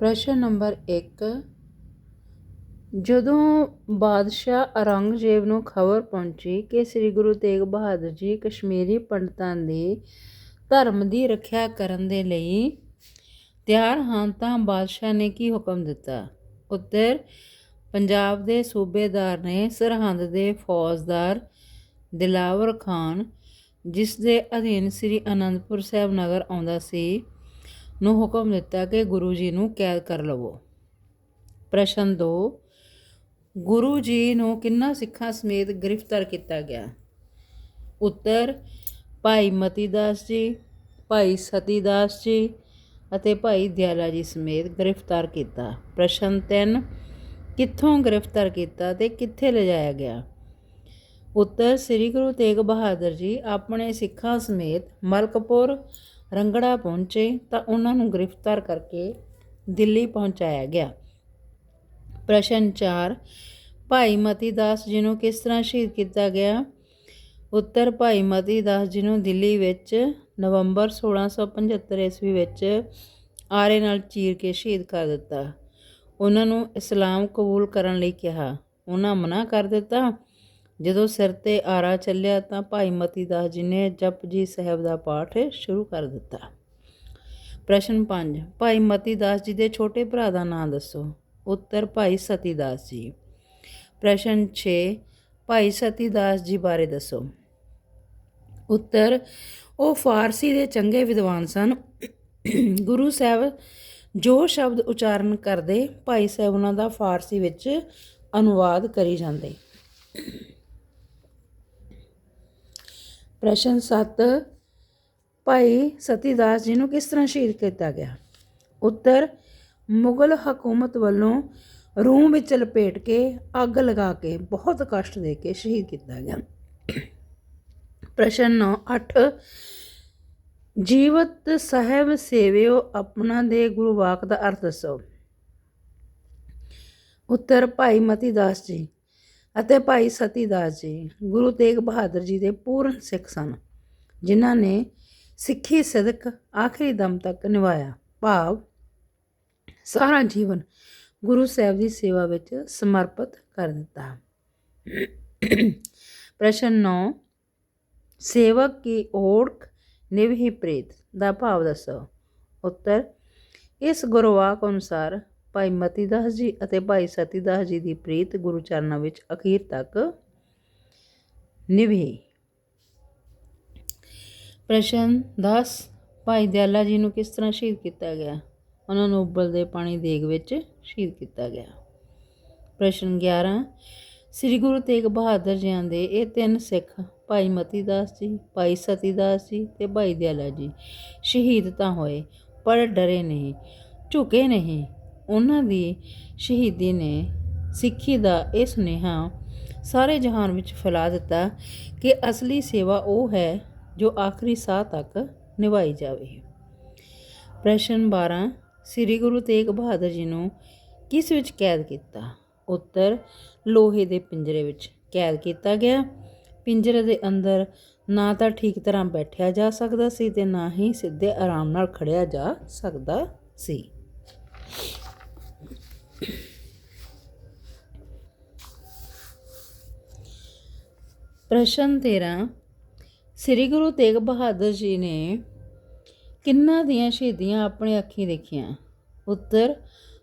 ਪ੍ਰਸ਼ਨ ਨੰਬਰ 1 ਜਦੋਂ ਬਾਦਸ਼ਾਹ ਔਰੰਗਜ਼ੇਬ ਨੂੰ ਖਬਰ ਪਹੁੰਚੀ ਕਿ ਸ੍ਰੀ ਗੁਰੂ ਤੇਗ ਬਹਾਦਰ ਜੀ ਕਸ਼ਮੀਰੀ ਪੰਡਤਾਂ ਦੇ ਧਰਮ ਦੀ ਰੱਖਿਆ ਕਰਨ ਦੇ ਲਈ ਤਿਆਰ ਹਨ, ਤਾਂ ਬਾਦਸ਼ਾਹ ਨੇ ਕੀ ਹੁਕਮ ਦਿੱਤਾ? ਉੱਤਰ, ਪੰਜਾਬ ਦੇ ਸੂਬੇਦਾਰ ਨੇ ਸਰਹੰਦ ਦੇ ਫੌਜਦਾਰ ਦਿਲਾਵਰ ਖਾਨ, ਜਿਸ ਦੇ ਅਧੀਨ ਸ੍ਰੀ ਅਨੰਦਪੁਰ ਸਾਹਿਬ ਨਗਰ ਆਉਂਦਾ ਸੀ ਨੂੰ ਹੁਕਮ ਦਿੱਤਾ ਕਿ ਗੁਰੂ ਜੀ ਨੂੰ ਕੈਦ ਕਰ ਲਵੋ। ਪ੍ਰਸ਼ਨ 2 ਗੁਰੂ ਜੀ ਨੂੰ ਕਿੰਨਾ ਸਿੱਖਾਂ ਸਮੇਤ ਗ੍ਰਿਫਤਾਰ ਕੀਤਾ ਗਿਆ? ਉੱਤਰ, ਭਾਈ ਮਤੀਦਾਸ ਜੀ, ਭਾਈ ਸਤੀਦਾਸ ਜੀ ਅਤੇ ਭਾਈ ਦਿਆਲਾ ਜੀ ਸਮੇਤ ਗ੍ਰਿਫਤਾਰ ਕੀਤਾ। ਪ੍ਰਸ਼ਨ 3 ਕਿੱਥੋਂ ਗ੍ਰਿਫਤਾਰ ਕੀਤਾ ਤੇ ਕਿੱਥੇ ਲਿਜਾਇਆ ਗਿਆ? ਉੱਤਰ, ਸ੍ਰੀ ਗੁਰੂ ਤੇਗ ਬਹਾਦਰ ਜੀ ਆਪਣੇ ਸਿੱਖਾਂ ਸਮੇਤ ਮਲਕਪੁਰ ਰੰਗੜਾ ਪਹੁੰਚੇ ਤਾਂ ਉਹਨਾਂ ਨੂੰ ਗ੍ਰਿਫਤਾਰ ਕਰਕੇ ਦਿੱਲੀ ਪਹੁੰਚਾਇਆ ਗਿਆ। ਪ੍ਰਸ਼ਨ 4 ਭਾਈ ਮਤੀ ਦਾਸ ਜੀ ਨੂੰ ਕਿਸ ਤਰ੍ਹਾਂ ਸ਼ਹੀਦ ਕੀਤਾ ਗਿਆ? ਉੱਤਰ, ਭਾਈ ਮਤੀ ਦਾਸ ਜੀ ਨੂੰ ਦਿੱਲੀ ਵਿੱਚ ਨਵੰਬਰ 1675 ਈਸਵੀ ਵਿੱਚ ਆਰੇ ਨਾਲ ਚੀਰ ਕੇ ਸ਼ਹੀਦ ਕਰ ਦਿੱਤਾ। ਉਹਨਾਂ ਨੂੰ ਇਸਲਾਮ ਕਬੂਲ ਕਰਨ ਲਈ ਕਿਹਾ। ਉਹਨਾਂ ਮਨਾ ਕਰ ਦਿੱਤਾ ਜਦੋਂ ਸਿਰ ਤੇ ਆਰਾ ਚੱਲਿਆ ਤਾਂ ਭਾਈ ਮਤੀ ਦਾਸ ਜੀ ਨੇ ਜਪਜੀ ਸਾਹਿਬ ਦਾ ਪਾਠ ਸ਼ੁਰੂ ਕਰ ਦਿੱਤਾ। ਪ੍ਰਸ਼ਨ 5 ਭਾਈ ਮਤੀ ਦਾਸ ਜੀ ਦੇ ਛੋਟੇ ਭਰਾ ਦਾ ਨਾਮ ਦੱਸੋ? ਉੱਤਰ, ਭਾਈ ਸਤੀ ਦਾਸ ਜੀ। ਪ੍ਰਸ਼ਨ 6 ਭਾਈ ਸਤੀ ਦਾਸ ਜੀ ਬਾਰੇ ਦੱਸੋ। ਉੱਤਰ, ਉਹ ਫਾਰਸੀ ਦੇ ਚੰਗੇ ਵਿਦਵਾਨ ਸਨ। ਗੁਰੂ ਸਾਹਿਬ ਜੋ ਸ਼ਬਦ ਉਚਾਰਨ ਕਰਦੇ, ਭਾਈ ਸਾਹਿਬ ਉਹਨਾਂ ਦਾ ਫਾਰਸੀ ਵਿੱਚ ਅਨੁਵਾਦ ਕਰੀ ਜਾਂਦੇ। ਪ੍ਰਸ਼ਨ 7 ਭਾਈ ਸਤੀਦਾਸ ਜੀ ਨੂੰ ਕਿਸ ਤਰ੍ਹਾਂ ਸ਼ਹੀਦ ਕੀਤਾ ਗਿਆ? ਉੱਤਰ, ਮੁਗਲ ਹਕੂਮਤ ਵੱਲੋਂ ਰੂਹ ਵਿੱਚ ਲਪੇਟ ਕੇ, ਅੱਗ ਲਗਾ ਕੇ, ਬਹੁਤ ਕਸ਼ਟ ਦੇ ਕੇ ਸ਼ਹੀਦ ਕੀਤਾ ਗਿਆ। ਪ੍ਰਸ਼ਨ 9 8 ਜੀਵਤ ਸਾਹਿਬ ਸੇਵਿਓ ਆਪਣਾ ਦੇ ਗੁਰੂ ਵਾਕ ਦਾ ਅਰਥ ਦੱਸੋ। ਉੱਤਰ, ਭਾਈ ਮਤੀ ਦਾਸ ਜੀ ਅਤੇ ਭਾਈ ਸਤੀ ਦਾਸ ਜੀ, ਗੁਰੂ ਤੇਗ ਬਹਾਦਰ ਜੀ ਦੇ ਪੂਰਨ ਸਿੱਖ ਸਨ, ਜਿਨ੍ਹਾਂ ਨੇ ਸਿੱਖੀ ਸਦਕ ਆਖਰੀ ਦਮ ਤੱਕ ਨਿਭਾਇਆ। ਭਾਵ ਸਾਰਾ ਜੀਵਨ ਗੁਰੂ ਸਾਹਿਬ ਦੀ ਸੇਵਾ ਵਿੱਚ ਸਮਰਪਿਤ ਕਰ ਦਿੱਤਾ। ਪ੍ਰਸ਼ਨ 9 ਸੇਵਕ ਕੀ ਓੜਖ ਨਿਵਹੀ ਪ੍ਰੇਤ? ਦਾ ਭਾਵ ਦੱਸੋ। ਉੱਤਰ, ਇਸ ਗੁਰਵਾਕ ਅਨੁਸਾਰ ਭਾਈ ਮਤੀ ਦਾਸ ਜੀ ਅਤੇ ਭਾਈ ਸਤੀ ਦਾਸ ਜੀ ਦੀ ਪ੍ਰੀਤ ਗੁਰੂ ਚਰਨਾਂ ਵਿੱਚ ਅਖੀਰ ਤੱਕ ਨਿਭੀ। ਪ੍ਰਸ਼ਨ 10 ਭਾਈ ਦਿਆਲਾ ਜੀ ਨੂੰ ਕਿਸ ਤਰ੍ਹਾਂ ਸ਼ਹੀਦ ਕੀਤਾ ਗਿਆ? ਉਹਨਾਂ ਨੂੰ ਉਬਲਦੇ ਪਾਣੀ ਦੇਗ ਵਿੱਚ ਸ਼ਹੀਦ ਕੀਤਾ ਗਿਆ। ਪ੍ਰਸ਼ਨ 11 ਸ੍ਰੀ ਗੁਰੂ ਤੇਗ ਬਹਾਦਰ ਜੀ ਦੇ ਇਹ ਤਿੰਨ ਸਿੱਖ, ਭਾਈ ਮਤੀ ਦਾਸ ਜੀ, ਭਾਈ ਸਤੀ ਦਾਸ ਜੀ ਤੇ ਭਾਈ ਦਿਆਲਾ ਜੀ, ਸ਼ਹੀਦ ਤਾਂ ਹੋਏ, ਪਰ ਡਰੇ ਨਹੀਂ, ਝੁਕੇ ਨਹੀਂ। ਉਹਨਾਂ ਦੀ ਸ਼ਹੀਦੀ ਨੇ ਸਿੱਖੀ ਦਾ ਇਹ ਸੁਨੇਹਾ ਸਾਰੇ ਜਹਾਨ ਵਿੱਚ ਫੈਲਾ ਦਿੱਤਾ ਕਿ ਅਸਲੀ ਸੇਵਾ ਉਹ ਹੈ ਜੋ ਆਖਰੀ ਸਾਹ ਤੱਕ ਨਿਭਾਈ ਜਾਵੇ। ਪ੍ਰਸ਼ਨ 12 ਸ੍ਰੀ ਗੁਰੂ ਤੇਗ ਬਹਾਦਰ ਜੀ ਨੂੰ ਕਿਸ ਵਿੱਚ ਕੈਦ ਕੀਤਾ? ਉੱਤਰ, ਲੋਹੇ ਦੇ ਪਿੰਜਰੇ ਵਿੱਚ ਕੈਦ ਕੀਤਾ ਗਿਆ। ਪਿੰਜਰੇ ਦੇ ਅੰਦਰ ਨਾ ਤਾਂ ਠੀਕ ਤਰ੍ਹਾਂ ਬੈਠਿਆ ਜਾ ਸਕਦਾ ਸੀ ਤੇ ਨਾ ਹੀ ਸਿੱਧੇ ਆਰਾਮ ਨਾਲ ਖੜਿਆ ਜਾ ਸਕਦਾ ਸੀ। ਪ੍ਰਸ਼ਨ 13 ਸ੍ਰੀ ਗੁਰੂ ਤੇਗ ਬਹਾਦਰ ਜੀ ਨੇ ਕਿੰਨਾਂ ਦੀਆਂ ਸ਼ਹੀਦੀਆਂ ਆਪਣੇ ਅੱਖੀਂ ਦੇਖੀਆਂ? ਉੱਤਰ,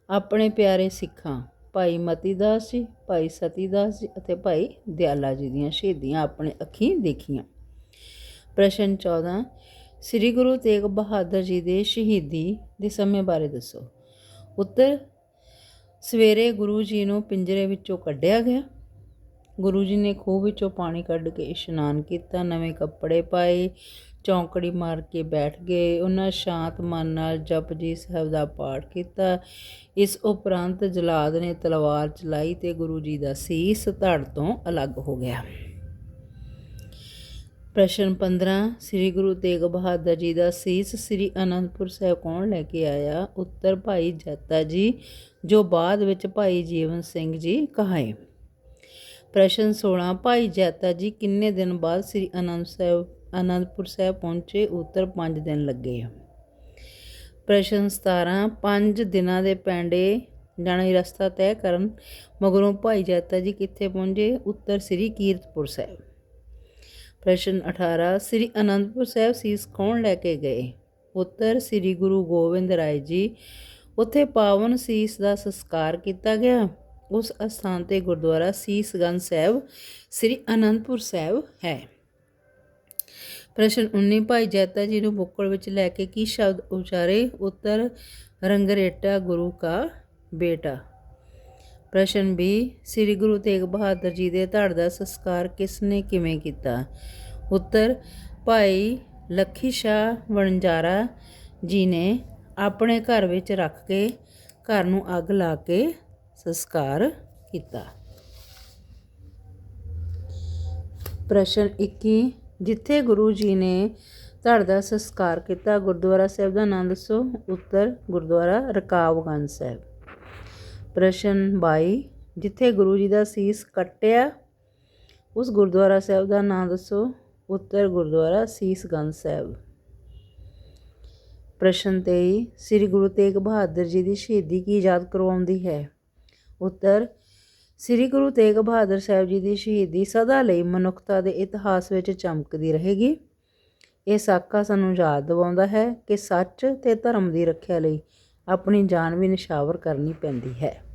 ਆਪਣੇ ਪਿਆਰੇ ਸਿੱਖਾਂ, ਭਾਈ ਮਤੀ ਦਾਸ ਜੀ, ਭਾਈ ਸਤੀ ਦਾਸ ਜੀ ਅਤੇ ਭਾਈ ਦਿਆਲਾ ਜੀ ਦੀਆਂ ਸ਼ਹੀਦੀਆਂ ਆਪਣੇ ਅੱਖੀਂ ਦੇਖੀਆਂ। ਪ੍ਰਸ਼ਨ 14 ਸ੍ਰੀ ਗੁਰੂ ਤੇਗ ਬਹਾਦਰ ਜੀ ਦੇ ਸ਼ਹੀਦੀ ਦੇ ਸਮੇਂ ਬਾਰੇ ਦੱਸੋ। ਉੱਤਰ ਸਵੇਰੇ ਗੁਰੂ ਜੀ ਨੂੰ ਪਿੰਜਰੇ ਵਿੱਚੋਂ ਕੱਢਿਆ ਗਿਆ। ਗੁਰੂ ਜੀ ਨੇ ਖੂਹ ਵਿੱਚੋਂ ਪਾਣੀ ਕੱਢ ਕੇ ਇਸ਼ਨਾਨ ਕੀਤਾ, ਨਵੇਂ ਕੱਪੜੇ ਪਾਏ, ਚੌਂਕੜੀ ਮਾਰ ਕੇ ਬੈਠ ਗਏ। ਉਹਨਾਂ ਸ਼ਾਂਤ ਮਨ ਨਾਲ ਜਪ ਜੀ ਸਾਹਿਬ ਦਾ ਪਾਠ ਕੀਤਾ। ਇਸ ਉਪਰੰਤ ਜਲਾਦ ਨੇ ਤਲਵਾਰ ਚਲਾਈ ਤੇ ਗੁਰੂ ਜੀ ਦਾ ਸੀਸ ਧੜ ਤੋਂ ਅਲੱਗ ਹੋ ਗਿਆ। ਪ੍ਰਸ਼ਨ 15 ਸ੍ਰੀ ਗੁਰੂ ਤੇਗ ਬਹਾਦਰ ਜੀ ਦਾ ਸੀਸ ਸ੍ਰੀ ਅਨੰਦਪੁਰ ਸਾਹਿਬ ਕੌਣ ਲੈ ਕੇ ਆਇਆ? ਉੱਤਰ ਭਾਈ ਜੱਤਾ ਜੀ, ਜੋ ਬਾਅਦ ਵਿੱਚ ਭਾਈ ਜੀਵਨ ਸਿੰਘ ਜੀ ਕਹਾਏ। ਪ੍ਰਸ਼ਨ 16 ਭਾਈ ਜੱਤਾ ਜੀ ਕਿੰਨੇ ਦਿਨ ਬਾਅਦ ਸ੍ਰੀ ਅਨੰਦ ਸਾਹਿਬ, ਅਨੰਦਪੁਰ ਸਾਹਿਬ ਪਹੁੰਚੇ? ਉੱਤਰ 5 ਦਿਨ ਲੱਗੇ ਪ੍ਰਸ਼ਨ 17 ਪੰਜ ਦਿਨਾਂ ਦੇ ਪੈਂਡੇ ਜਾਣਾ ਰਸਤਾ ਤੈਅ ਕਰਨ, ਮਗਰੋਂ ਭਾਈ ਜੈਤਾ ਜੀ ਕਿੱਥੇ ਪਹੁੰਚੇ? ਉੱਤਰ ਸ੍ਰੀ ਕੀਰਤਪੁਰ ਸਾਹਿਬ। ਪ੍ਰਸ਼ਨ 18 ਸ੍ਰੀ ਅਨੰਦਪੁਰ ਸਾਹਿਬ ਸੀਸ ਕੌਣ ਲੈ ਕੇ ਗਏ? ਉੱਤਰ, ਸ੍ਰੀ ਗੁਰੂ ਗੋਬਿੰਦ ਰਾਏ ਜੀ। ਉੱਥੇ ਪਾਵਨ ਸੀਸ ਦਾ ਸੰਸਕਾਰ ਕੀਤਾ ਗਿਆ। ਉਸ ਅਸਥਾਨ ਤੇ ਗੁਰਦੁਆਰਾ ਸੀਸਗੰਜ ਸਾਹਿਬ, ਸ੍ਰੀ ਅਨੰਦਪੁਰ ਸਾਹਿਬ ਹੈ। ਪ੍ਰਸ਼ਨ 19 ਭਾਈ ਜੈਤਾ ਜੀ ਨੂੰ ਬੁੱਕਲ ਵਿੱਚ ਲੈ ਕੇ ਕੀ ਸ਼ਬਦ ਉਚਾਰੇ? ਉੱਤਰ, ਰੰਗਰੇਟਾ ਗੁਰੂ ਕਾ ਬੇਟਾ। ਪ੍ਰਸ਼ਨ 20 ਸ੍ਰੀ ਗੁਰੂ ਤੇਗ ਬਹਾਦਰ ਜੀ ਦੇ ਧੜ ਦਾ ਸੰਸਕਾਰ ਕਿਸ ਨੇ ਕਿਵੇਂ ਕੀਤਾ? ਉੱਤਰ, ਭਾਈ ਲੱਖੀ ਸ਼ਾਹ ਵਣਜਾਰਾ ਜੀ ਨੇ ਆਪਣੇ ਘਰ ਵਿੱਚ ਰੱਖ ਕੇ ਘਰ ਨੂੰ ਅੱਗ ਲਾ ਕੇ ਸੰਸਕਾਰ ਕੀਤਾ। ਪ੍ਰਸ਼ਨ 21 ਜਿੱਥੇ ਗੁਰੂ ਜੀ ਨੇ ਧੜ ਦਾ ਸੰਸਕਾਰ ਕੀਤਾ, ਗੁਰਦੁਆਰਾ ਸਾਹਿਬ ਦਾ ਨਾਮ ਦੱਸੋ? ਉੱਤਰ, ਗੁਰਦੁਆਰਾ ਰਕਾਬਗੰਜ ਸਾਹਿਬ। ਪ੍ਰਸ਼ਨ ਬਾਈ, ਜਿੱਥੇ ਗੁਰੂ ਜੀ ਦਾ ਸੀਸ ਕੱਟਿਆ, ਉਸ ਗੁਰਦੁਆਰਾ ਸਾਹਿਬ ਦਾ ਨਾਮ ਦੱਸੋ। ਉੱਤਰ ਗੁਰਦੁਆਰਾ ਸੀਸਗੰਜ ਸਾਹਿਬ। ਪ੍ਰਸ਼ਨ 23 ਸ੍ਰੀ ਗੁਰੂ ਤੇਗ ਬਹਾਦਰ ਜੀ ਦੀ ਸ਼ਹੀਦੀ ਕੀ ਯਾਦ ਕਰਵਾਉਂਦੀ ਹੈ? ਉੱਤਰ, ਸ੍ਰੀ ਗੁਰੂ ਤੇਗ ਬਹਾਦਰ ਸਾਹਿਬ ਜੀ ਦੀ ਸ਼ਹੀਦੀ ਸਦਾ ਲਈ ਮਨੁੱਖਤਾ ਦੇ ਇਤਿਹਾਸ ਵਿੱਚ ਚਮਕਦੀ ਰਹੇਗੀ। ਇਹ ਸਾਕਾ ਸਾਨੂੰ ਯਾਦ ਦਿਵਾਉਂਦਾ ਹੈ ਕਿ ਸੱਚ ਤੇ ਧਰਮ ਦੀ ਰੱਖਿਆ ਲਈ ਆਪਣੀ ਜਾਨ ਵੀ ਨਿਸ਼ਾਵਰ ਕਰਨੀ ਪੈਂਦੀ ਹੈ।